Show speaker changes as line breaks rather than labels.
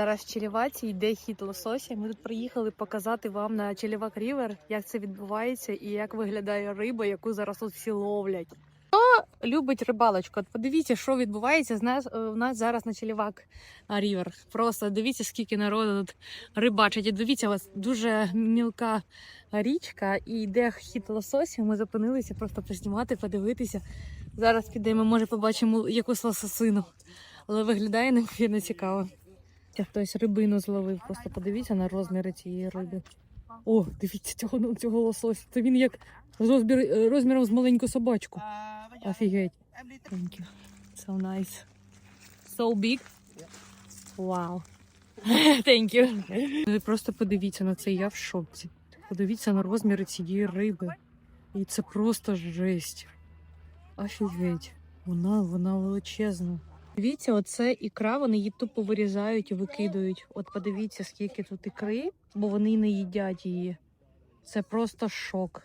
Зараз в Челіваці йде хід лосося. Ми тут приїхали показати вам на Челівак Рівер, як це відбувається і як виглядає риба, яку зараз тут всі ловлять. Хто любить рибалочку? Подивіться, що відбувається з нас е, у нас зараз на Челівак Рівер. Просто дивіться, скільки народу тут рибачить. І дивіться, у вас дуже мілка річка і йде хід лососів. Ми зупинилися просто поснімати, подивитися. Зараз підемо, може, побачимо якусь лососину. Але виглядає неймовірно цікаво. Це Хтось рибину зловив, просто подивіться на розміри цієї риби. О, дивіться цього, цього лосося. Це він як розмір, е, розміром з маленьку собачку. Офігеть. So nice. So big. Wow. Thank you. Просто подивіться на це, я в шоці. Подивіться на розміри цієї риби. І це просто жесть. Офігеть. Вона, вона величезна. Дивіться, оце ікра, вони її тупо вирізають і викидають. От подивіться, скільки тут ікри, бо вони не їдять її. Це просто шок.